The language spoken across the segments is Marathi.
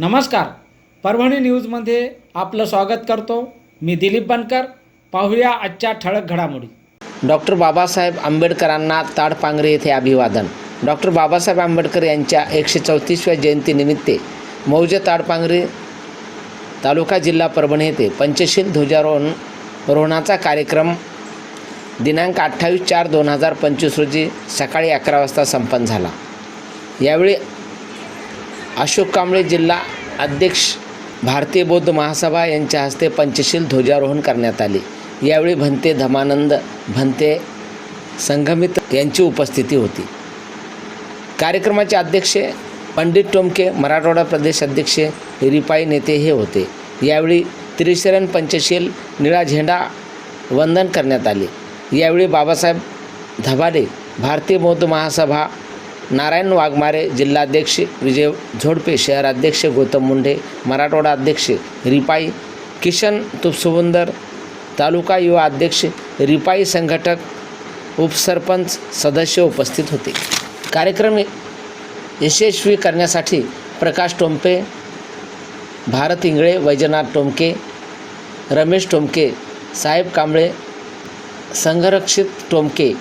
नमस्कार. परभणी न्यूजमध्ये आपलं स्वागत करतो. मी दिलीप बनकर. पाहूया आजच्या ठळक घडामोडी. डॉक्टर बाबासाहेब आंबेडकरांना ताडपांगरे येथे अभिवादन. डॉक्टर बाबासाहेब आंबेडकर यांच्या एकशे चौतीसव्या जयंतीनिमित्त मौजे ताडपांगरे तालुका जिल्हा परभणी येथे पंचशील ध्वजारोहण रोहणाचा कार्यक्रम दिनांक अठ्ठावीस चार दोन हजार पंचवीस रोजी सकाळी अकरा वाजता संपन्न झाला. यावेळी अशोक कांबळे जिल्हा अध्यक्ष भारतीय बौद्ध महासभा यांच्या हस्ते पंचशील ध्वजारोहण करण्यात आले. यावेळी भंते धमानंद भंते संघमित यांची उपस्थिती होती. कार्यक्रमाचे अध्यक्ष पंडित टोमके मराठवाडा प्रदेश अध्यक्ष रिपाई नेते हे होते. यावेळी त्रिशरण पंचशील निळा झेंडा वंदन करण्यात आले. यावेळी बाबासाहेब धबाडे भारतीय बौद्ध महासभा नारायण वाघमारे जिल्हाध्यक्ष विजय झोडपे शहराध्यक्ष गौतम मुंढे मराठवाडा अध्यक्ष रिपाई किशन तुपसुबंदर तालुका युवा अध्यक्ष रिपाई संघटक उपसरपंच सदस्य उपस्थित होते. कार्यक्रम यशस्वी करण्यासाठी प्रकाश टोंपे भारत इंगळे वैजनाथ टोमके रमेश टोमके साहेब कांबळे संघरक्षित टोमके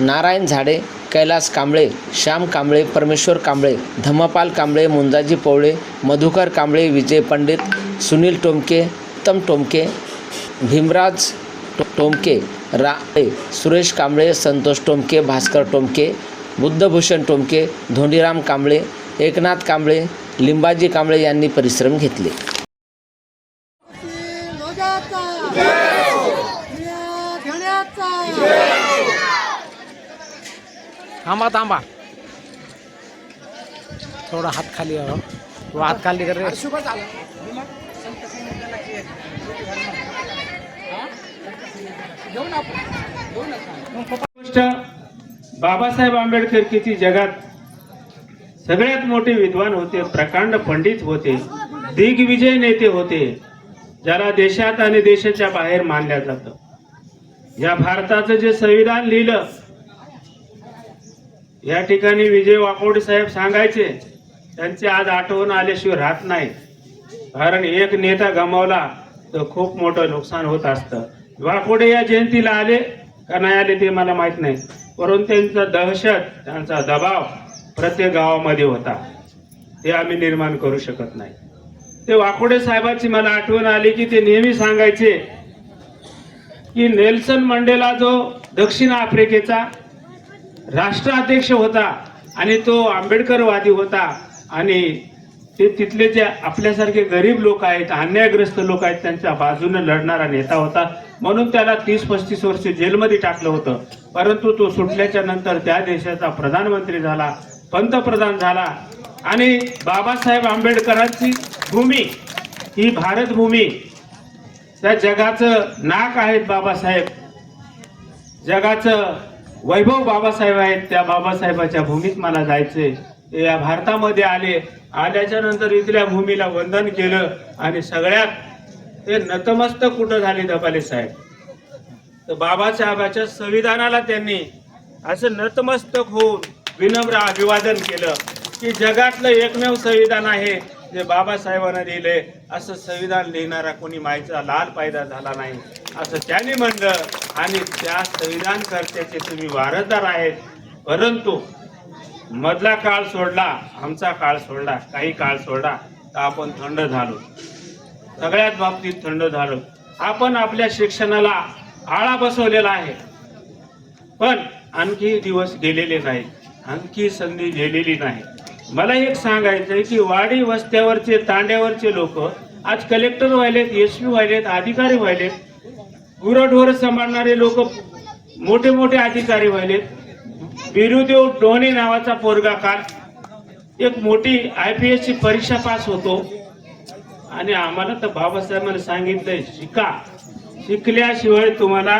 नारायण झाडे कैलास कांबळे श्याम कांबळे परमेश्वर कांबळे धम्मपाल कांबळे मुंजाजी पवळे मधुकर कांबळे विजय पंडित सुनील टोमके उत्तम टोमके भीमराज टोमके रा सुरेश कांबळे संतोष टोमके भास्कर टोमके बुद्धभूषण टोमके धोंडीराम कांबळे एकनाथ कांबळे लिंबाजी कांबळे यांनी परिश्रम घेतले. थांबा थांबा. थोडा हात खाली थोडा हात खाली कर रे. बाबासाहेब आंबेडकर किती जगात सगळ्यात मोठे विद्वान होते प्रकांड पंडित होते दिग्विजय नेते होते ज्याला देशात आणि देशाच्या बाहेर मानल्या जातं. या भारताचं जे संविधान लिहिलं या ठिकाणी विजय वाकोडे साहेब सांगायचे त्यांचे आज आठवण आल्याशिवाय राहत नाही कारण एक नेता गमावला तर खूप मोठं नुकसान होत असतं. वाकोडे या जयंतीला आले का नाही आले ते मला माहीत नाही. परंतु त्यांचा दहशत त्यांचा दबाव प्रत्येक गावामध्ये होता. ते आम्ही निर्माण करू शकत नाही. ते वाकोडे साहेबाची मला आठवण आली की ते नेहमी सांगायचे की नेल्सन मंडेला जो दक्षिण आफ्रिकेचा राष्ट्राध्यक्ष होता आणि तो आंबेडकरवादी होता. आणि ते तिथले जे आपल्यासारखे गरीब लोक आहेत अन्यायग्रस्त लोक आहेत त्यांच्या बाजूने लढणारा नेता होता. म्हणून त्याला तीस पस्तीस वर्ष जेलमध्ये टाकलं होतं. परंतु तो सुटल्याच्या नंतर त्या देशाचा प्रधानमंत्री झाला पंतप्रधान झाला. आणि बाबासाहेब आंबेडकरांची भूमी ही भारत भूमी त्या जगाचं नाक आहेत बाबासाहेब. जगाचं वैभव बाबासाहेब आहेत. त्या बाबासाहेबाच्या भूमीत मला जायचंय. या भारतामध्ये आले. आल्याच्यानंतर इथल्या भूमीला वंदन केलं आणि सगळ्यात ते नतमस्तक कुठं झाले दबाले साहेब? तर बाबासाहेबाच्या संविधानाला त्यांनी असं नतमस्तक होऊन विनम्र अभिवादन केलं की जगातलं एकमेव संविधान आहे. जे बाबासाहेबांना लिहिले असं संविधान लिहिणारा कोणी मायचा लाल पायदा झाला नाही. असं त्यांनी म्हणलं आणि त्या संविधानकर्त्याचे तुम्ही वारसदार आहेत. परंतु मधला काळ सोडला आमचा काळ सोडला काही काळ सोडला तर आपण थंड झालो. सगळ्याच बाबतीत थंड झालो. आपण आपल्या शिक्षणाला आळा बसवलेला आहे. पण आणखी दिवस गेलेले नाही आणखी संधी गेलेली नाही मला एक सांगायचं आहे की वाडी वस्त्यावरचे तांड्यावरचे लोक आज कलेक्टर व्हायलेत एस पी व्हायलेत अधिकारी व्हायलेत. गुरढोर सांभाळणारे लोक मोठे मोठे अधिकारी व्हायलेत. बिरुदेव डोणे नावाचा पोरगा काल एक मोठी आय पी एसची परीक्षा पास होतो. आणि आम्हाला तर बाबासाहेबांनी सांगितलंय शिका. शिकल्याशिवाय तुम्हाला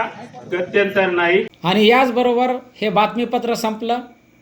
गत्यंतर नाही. आणि याचबरोबर हे बातमीपत्र संपलं.